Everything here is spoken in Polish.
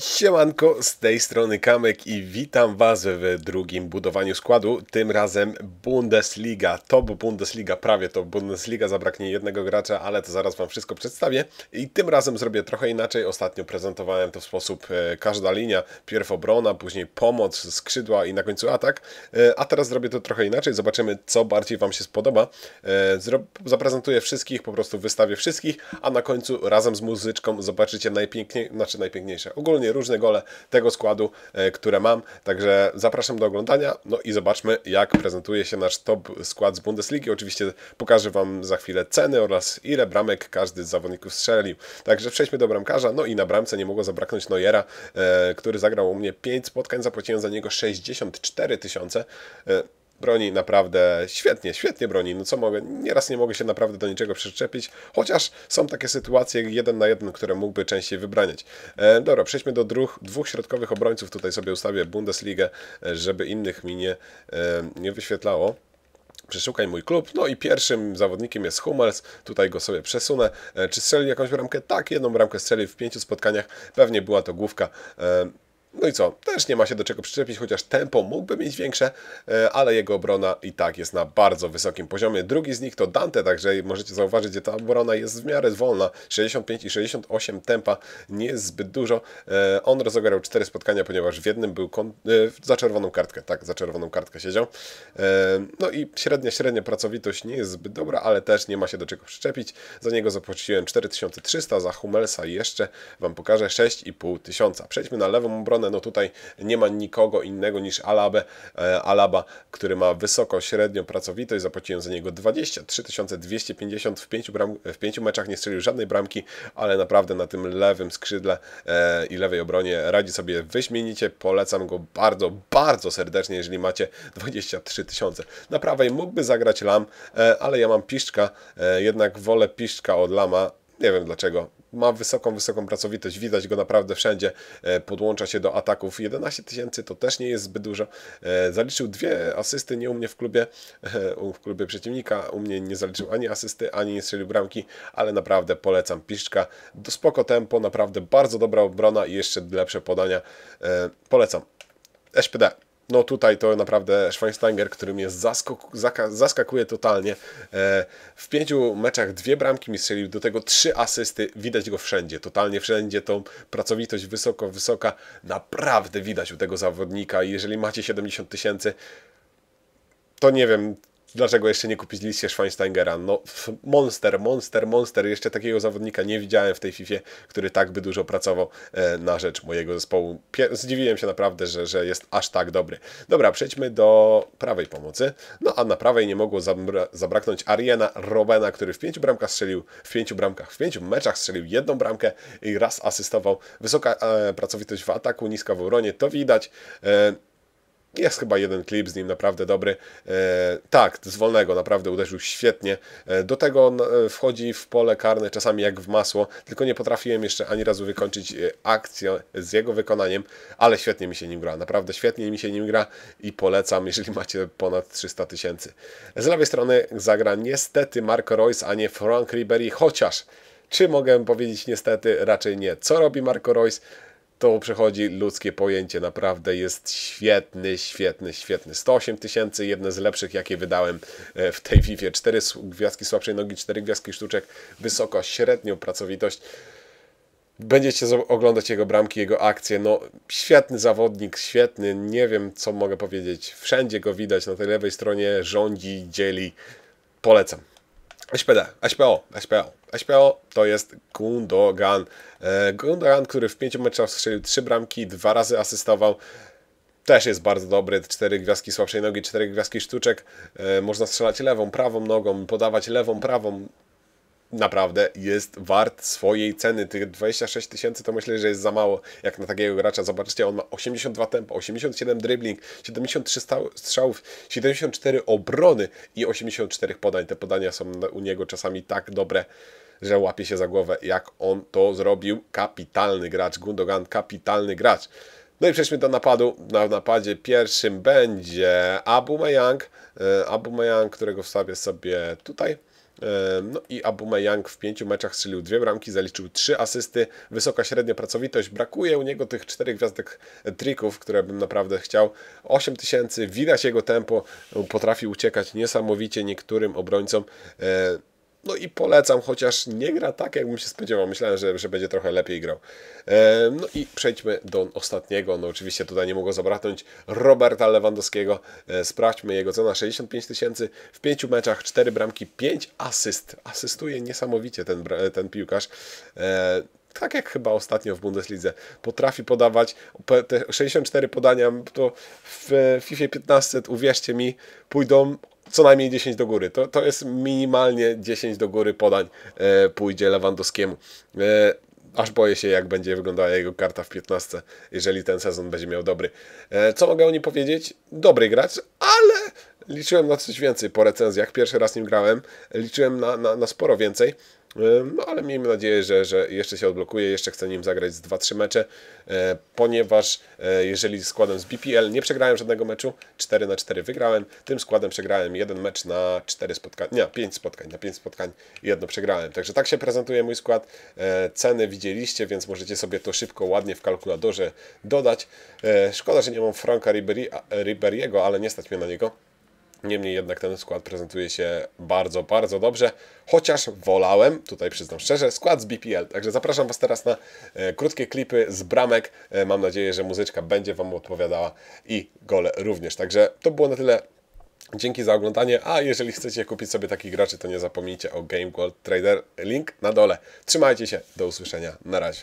Siemanko, z tej strony Kamek i witam Was w drugim budowaniu składu, tym razem Bundesliga, top Bundesliga, prawie top Bundesliga, zabraknie jednego gracza, ale to zaraz Wam wszystko przedstawię. I tym razem zrobię trochę inaczej, ostatnio prezentowałem to w sposób e, każda linia, pierw obrona, później pomoc, skrzydła i na końcu atak, e, a teraz zrobię to trochę inaczej, zobaczymy co bardziej Wam się spodoba, e, zaprezentuję wszystkich, po prostu wystawię wszystkich, a na końcu razem z muzyczką zobaczycie najpiękniej, znaczy najpiękniejsze, ogólnie różne gole tego składu, e, które mam. Także zapraszam do oglądania. No i zobaczmy, jak prezentuje się nasz top skład z Bundesligi. Oczywiście pokażę Wam za chwilę ceny oraz ile bramek każdy z zawodników strzelił. Także przejdźmy do bramkarza. No i na bramce nie mogło zabraknąć Neuera, e, który zagrał u mnie 5 spotkań. Zapłaciłem za niego 64 tysiące. Broni naprawdę świetnie, świetnie broni. No co mogę, nieraz nie mogę się naprawdę do niczego przyczepić, chociaż są takie sytuacje jeden na jeden, które mógłby częściej wybraniać. E, dobra, przejdźmy do dwóch, dwóch środkowych obrońców. Tutaj sobie ustawię Bundesligę, e, żeby innych mi nie, e, nie wyświetlało. Przeszukaj mój klub. No i pierwszym zawodnikiem jest Hummels. Tutaj go sobie przesunę. E, czy strzelił jakąś bramkę? Tak, jedną bramkę strzelił w pięciu spotkaniach. Pewnie była to główka. E, no i co? Też nie ma się do czego przyczepić, chociaż tempo mógłby mieć większe, e, ale jego obrona i tak jest na bardzo wysokim poziomie. Drugi z nich to Dante, także możecie zauważyć, że ta obrona jest w miarę wolna. 65 i 68 tempa nie jest zbyt dużo. E, on rozegrał 4 spotkania, ponieważ w jednym był e, za czerwoną kartkę, tak, za czerwoną kartkę siedział. No i średnia, średnia pracowitość nie jest zbyt dobra, ale też nie ma się do czego przyczepić. Za niego zapłaciłem 4300, za Hummelsa jeszcze Wam pokażę 6500. tysiąca. Przejdźmy na lewą obronę no tutaj nie ma nikogo innego niż Alabę, e, Alaba, który ma wysoko średnią pracowitość, zapłaciłem za niego 23 250 w pięciu, bram, w pięciu meczach, nie strzelił żadnej bramki, ale naprawdę na tym lewym skrzydle e, i lewej obronie radzi sobie. Wyśmienicie, polecam go bardzo, bardzo serdecznie, jeżeli macie 23 tysiące. Na prawej mógłby zagrać Lam, e, ale ja mam Piszczka, jednak wolę Piszczka od Lama, nie wiem dlaczego. Ma wysoką, wysoką pracowitość, widać go naprawdę wszędzie. E, podłącza się do ataków. 11 tysięcy to też nie jest zbyt dużo. E, zaliczył dwie asysty, nie u mnie w klubie, e, w klubie przeciwnika. U mnie nie zaliczył ani asysty, ani nie strzelił bramki, ale naprawdę polecam Piszczka. Do spoko tempo, naprawdę bardzo dobra obrona i jeszcze lepsze podania. Polecam. SPD no tutaj to naprawdę Schweinsteiger, który mnie zaskakuje totalnie. E, w pięciu meczach dwie bramki mi strzelił, do tego trzy asysty. Widać go wszędzie, totalnie wszędzie. Tą pracowitość wysoko, wysoka. Naprawdę widać u tego zawodnika. I jeżeli macie 70 tysięcy, to nie wiem, dlaczego jeszcze nie kupiliście Schweinsteigera? No, monster, monster, monster. Jeszcze takiego zawodnika nie widziałem w tej FIFA, który tak by dużo pracował e, na rzecz mojego zespołu. Zdziwiłem się naprawdę, że, że jest aż tak dobry. Dobra, przejdźmy do prawej pomocy. No, a na prawej nie mogło zabra zabraknąć Ariana Robena, który w pięciu bramkach strzelił, w pięciu bramkach, w pięciu meczach strzelił jedną bramkę i raz asystował. Wysoka e, pracowitość w ataku, niska w obronie, to widać. E, jest chyba jeden klip z nim naprawdę dobry. E, tak, z wolnego naprawdę uderzył świetnie. E, do tego on e, wchodzi w pole karne czasami jak w masło, tylko nie potrafiłem jeszcze ani razu wykończyć akcję z jego wykonaniem, ale świetnie mi się nim gra. Naprawdę świetnie mi się nim gra i polecam, jeżeli macie ponad 300 tysięcy. Z lewej strony zagra niestety Marco Royce, a nie Frank Ribery, chociaż czy mogę powiedzieć niestety? Raczej nie. Co robi Marco Royce? To przechodzi ludzkie pojęcie, naprawdę jest świetny, świetny, świetny. 108 tysięcy, jedne z lepszych, jakie wydałem e, w tej FIFA. 4 gwiazdki słabszej nogi, 4 gwiazdki sztuczek, wysoko, średnią pracowitość. Będziecie oglądać jego bramki, jego akcje. No, świetny zawodnik, świetny. Nie wiem, co mogę powiedzieć. Wszędzie go widać. Na tej lewej stronie rządzi, dzieli. Polecam. SPD, SPO, SPO. SPO to jest Gundogan. E, Gundogan, który w pięciu meczach strzelił trzy bramki, dwa razy asystował. Też jest bardzo dobry. Cztery gwiazdki słabszej nogi, cztery gwiazdki sztuczek. E, można strzelać lewą, prawą nogą, podawać lewą, prawą naprawdę jest wart swojej ceny. Tych 26 tysięcy to myślę, że jest za mało jak na takiego gracza. Zobaczcie, on ma 82 tempo, 87 dribbling, 73 strzałów, 74 obrony i 84 podań. Te podania są u niego czasami tak dobre, że łapie się za głowę, jak on to zrobił. Kapitalny gracz, Gundogan, kapitalny gracz. No i przejdźmy do napadu. Na napadzie pierwszym będzie Abu Mayang. E, Abu Mayang, którego wstawię sobie tutaj. E, No i Aubameyang w pięciu meczach strzelił dwie bramki, zaliczył trzy asysty, wysoka średnia pracowitość, brakuje u niego tych czterech gwiazdek trików, które bym naprawdę chciał. 8 tysięcy, widać jego tempo, potrafi uciekać niesamowicie niektórym obrońcom. No i polecam, chociaż nie gra tak, jakbym się spodziewał. Myślałem, że, że będzie trochę lepiej grał. E, No i przejdźmy do ostatniego. No oczywiście tutaj nie mogło zabraknąć Roberta Lewandowskiego. E, Sprawdźmy jego cena 65 tysięcy w pięciu meczach, 4 bramki, 5 asyst. Asystuje niesamowicie ten, ten piłkarz. E, tak jak chyba ostatnio w Bundeslidze. Potrafi podawać te 64 podania, to w FIFA 15, uwierzcie mi, pójdą co najmniej 10 do góry. To, to jest minimalnie 10 do góry podań e, pójdzie Lewandowskiemu. E, aż boję się, jak będzie wyglądała jego karta w 15, jeżeli ten sezon będzie miał dobry. E, co mogę o nim powiedzieć? Dobry gracz, ale liczyłem na coś więcej po recenzjach. Pierwszy raz nim grałem, liczyłem na, na, na sporo więcej. No ale miejmy nadzieję, że, że jeszcze się odblokuje, jeszcze chcę nim zagrać z 2-3 mecze, e, ponieważ e, jeżeli składem z BPL nie przegrałem żadnego meczu, 4 na 4 wygrałem, tym składem przegrałem jeden mecz na 4 spotkań, nie, 5 spotkań, na 5 spotkań jedno przegrałem. Także tak się prezentuje mój skład. E, Ceny widzieliście, więc możecie sobie to szybko, ładnie w kalkulatorze dodać. Szkoda, że nie mam Franka Riberiego, ale nie stać mnie na niego. Niemniej jednak ten skład prezentuje się bardzo, bardzo dobrze, chociaż wolałem, tutaj przyznam szczerze, skład z BPL. Także zapraszam Was teraz na e, krótkie klipy z bramek. E, mam nadzieję, że muzyczka będzie Wam odpowiadała i gole również. Także to było na tyle. Dzięki za oglądanie, a jeżeli chcecie kupić sobie takich graczy, to nie zapomnijcie o Game Gold Trader, link na dole. Trzymajcie się, do usłyszenia, na razie.